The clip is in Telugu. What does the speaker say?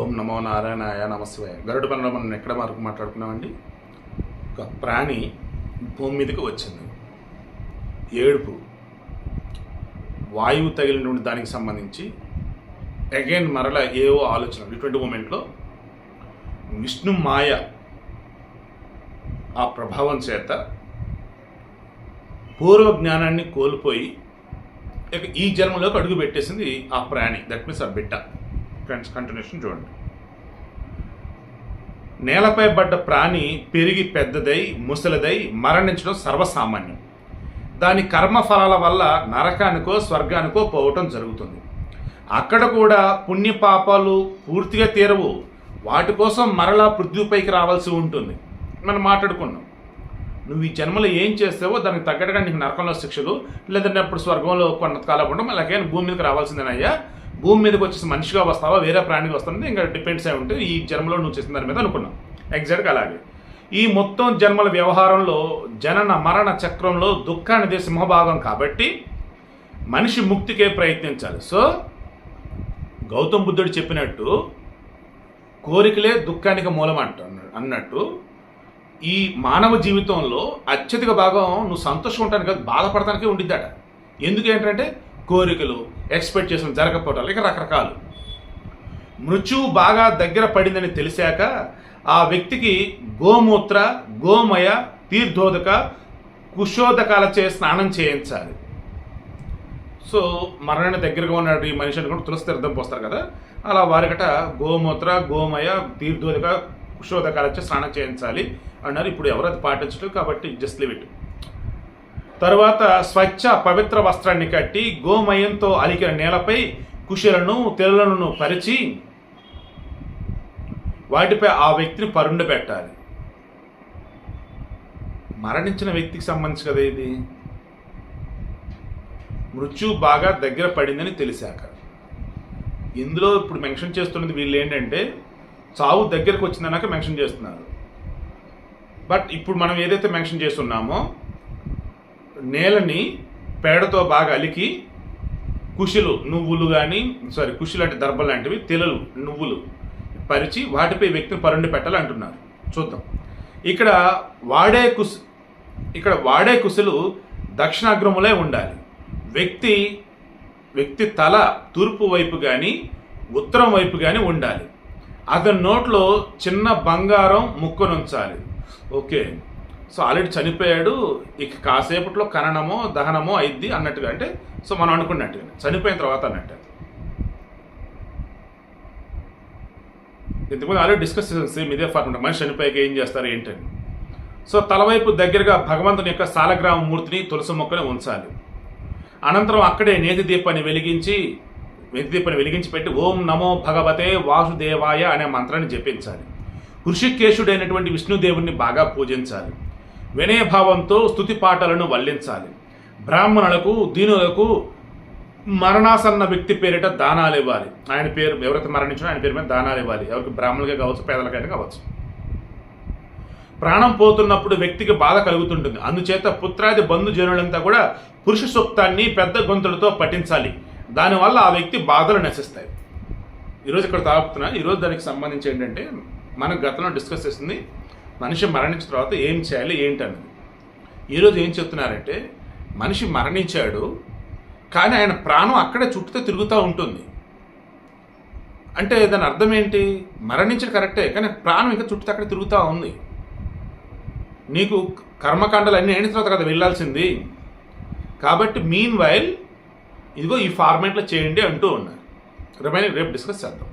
ఓం నమో నారాయణాయ నమస్వయ గరుడు పనిలో మనం ఎక్కడ వరకు మాట్లాడుకున్నామండి? ఒక ప్రాణి భూమి మీదకి వచ్చింది. ఏడుపు. వాయువు తగిలినటువంటి దానికి సంబంధించి అగైన్ మరల ఏవో ఆలోచనలు. ఇటువంటి మూమెంట్లో విష్ణు మాయ ఆ ప్రభావం చేత పూర్వ జ్ఞానాన్ని కోల్పోయి ఈ జన్మలోకి అడుగు పెట్టేసింది ఆ ప్రాణి. దట్ మీన్స్ ఆ బిడ్డ. ఫ్రెండ్స్ కంటిన్యూషన్ చూడండి. నేలపై పడ్డ ప్రాణి పెరిగి పెద్దదై ముసలిదై మరణించడం సర్వసామాన్యం. దాని కర్మఫలాల వల్ల నరకానికో స్వర్గానికో పోవటం జరుగుతుంది. అక్కడ కూడా పుణ్యపాపాలు పూర్తిగా తీరవు. వాటి కోసం మరలా పృథ్వీపైకి రావాల్సి ఉంటుంది. మనం మాట్లాడుకున్నాం. నువ్వు ఈ జన్మలో ఏం చేస్తావో దానికి తగ్గట్టుగా నీకు నరకంలో శిక్షలు లేదంటే అప్పుడు స్వర్గంలో కొంతకాలం ఉండడం అలాగే భూమి మీదకి రావాల్సిందేనయ్యా. భూమి మీదకి వచ్చేసి మనిషిగా వస్తావా వేరే ప్రాణిగా వస్తుంది ఇంకా డిపెండ్స్ అయి ఉంటే ఈ జన్మలో నువ్వు చేసిన దాని మీద అనుకున్నాం. ఎగ్జాక్ట్గా అలాగే. ఈ మొత్తం జన్మల వ్యవహారంలో జనన మరణ చక్రంలో దుఃఖానిది సింహభాగం కాబట్టి మనిషి ముక్తికే ప్రయత్నించాలి. సో గౌతమ్ బుద్ధుడు చెప్పినట్టు కోరికలే దుఃఖానికి మూలం అంట అన్నట్టు ఈ మానవ జీవితంలో అత్యధిక భాగం నువ్వు సంతోషం ఉంటాను కాదు బాధపడటానికే ఉండిద్దట. ఎందుకు ఏంటంటే కోరికలు ఎక్స్పెక్ట్ చేసిన జరగకపోవటాలు ఇక రకరకాలు. మృత్యువు బాగా దగ్గర పడిందని తెలిసాక ఆ వ్యక్తికి గోమూత్ర గోమయ తీర్థోదక కుశోదకాలచే స్నానం చేయించాలి. సో మరణాన్ని దగ్గరగా ఉన్నాడు ఈ మనిషి అనుకుంటే తులసి తీర్థం పోస్తారు కదా. అలా వారికట గోమూత్ర గోమయ తీర్థోదక కుశోదకాలచే స్నానం చేయించాలి అన్నారు. ఇప్పుడు ఎవరు అది కాబట్టి జస్ట్ లివ్ ఇట్ తరువాత స్వచ్ఛ పవిత్ర వస్త్రాన్ని కట్టి గోమయంతో అలికిన నేలపై కుషులను తెల్లలను పరిచి వాటిపై ఆ వ్యక్తిని పరుండ పెట్టాలి. మరణించిన వ్యక్తికి సంబంధించి కదా ఇది? మృత్యు బాగా దగ్గర పడిందని తెలిసాక. ఇందులో ఇప్పుడు మెన్షన్ చేస్తున్నది వీళ్ళు ఏంటంటే చావు దగ్గరకు వచ్చిందన్నాక మెన్షన్ చేస్తున్నారు. బట్ ఇప్పుడు మనం ఏదైతే మెన్షన్ చేస్తున్నామో నేలని పేడతో బాగా అలికి కుషులు నువ్వులు కానీ సారీ కుషులు అంటే దర్భ లాంటివి తెలలు నువ్వులు పరిచి వాటిపై వ్యక్తిని పరుండి పెట్టాలంటున్నారు చూద్దాం. ఇక్కడ వాడే కుశ ఇక్కడ వాడే కుశలు దక్షిణాగ్రములే ఉండాలి. వ్యక్తి వ్యక్తి తల తూర్పు వైపు కానీ ఉత్తరం వైపు కానీ ఉండాలి. అతని నోట్లో చిన్న బంగారం ముక్కనుంచాలి. ఓకే. సో ఆల్రెడీ చనిపోయాడు ఇక కాసేపట్లో ఖననమో దహనమో అయిద్ది అన్నట్టుగా. అంటే సో మనం అనుకున్నట్టుగా చనిపోయిన తర్వాత అన్నట్టు. ఇంతకుముందు ఆల్రెడీ డిస్కస్ చేసాం సేమ్ ఇదే ఫార్ములా. మనిషి చనిపోయాక ఏం చేస్తారు ఏంటని. సో తలవైపు దగ్గరగా భగవంతుని యొక్క సాలగ్రామ మూర్తిని తులసి మొక్కని ఉంచాలి. అనంతరం అక్కడే నేతి దీపాన్ని వెలిగించి నేతి దీపాన్ని వెలిగించి పెట్టి ఓం నమో భగవతే వాసుదేవాయ అనే మంత్రాన్ని జపించాలి. ఋషికేశుడైనటువంటి విష్ణుదేవుణ్ణి బాగా పూజించాలి. వినయభావంతో స్తుతి పాటలను వల్లించాలి. బ్రాహ్మణులకు దీనులకు మరణాసన్న వ్యక్తి పేరిట దానాలు ఇవ్వాలి. ఆయన పేరు ఎవరైతే మరణించారో ఆయన పేరు మీద దానాలు ఇవ్వాలి. ఎవరికి బ్రాహ్మణులకే కావచ్చు పేదలకైనా కావచ్చు. ప్రాణం పోతున్నప్పుడు వ్యక్తికి బాధ కలుగుతుంటుంది. అందుచేత పుత్రాది బంధుజనులంతా కూడా పురుష సూక్తాన్ని పెద్ద గొంతులతో పఠించాలి. దానివల్ల ఆ వ్యక్తి బాధలు నశిస్తాయి. ఈరోజు ఇక్కడ తాగుతున్నా ఈరోజు దానికి సంబంధించి ఏంటంటే మనం గతంలో డిస్కస్ చేసింది మనిషి మరణించిన తర్వాత ఏం చేయాలి ఏంటన్నది ఈరోజు ఏం చెప్తున్నారంటే మనిషి మరణించాడు కానీ ఆయన ప్రాణం అక్కడే చుట్టూతో తిరుగుతూ ఉంటుంది. అంటే దాని అర్థం ఏంటి? మరణించడం కరెక్టే కానీ ప్రాణం ఇంకా చుట్టూ అక్కడ తిరుగుతూ ఉంది. నీకు కర్మకాండలు అన్నీ అయిన తర్వాత కదా వెళ్ళాల్సింది. కాబట్టి మీన్ వైల్ ఇదిగో ఈ ఫార్మేట్లో చేయండి అంటూ ఉన్నారు. రేపు రేపు డిస్కస్ చేద్దాం.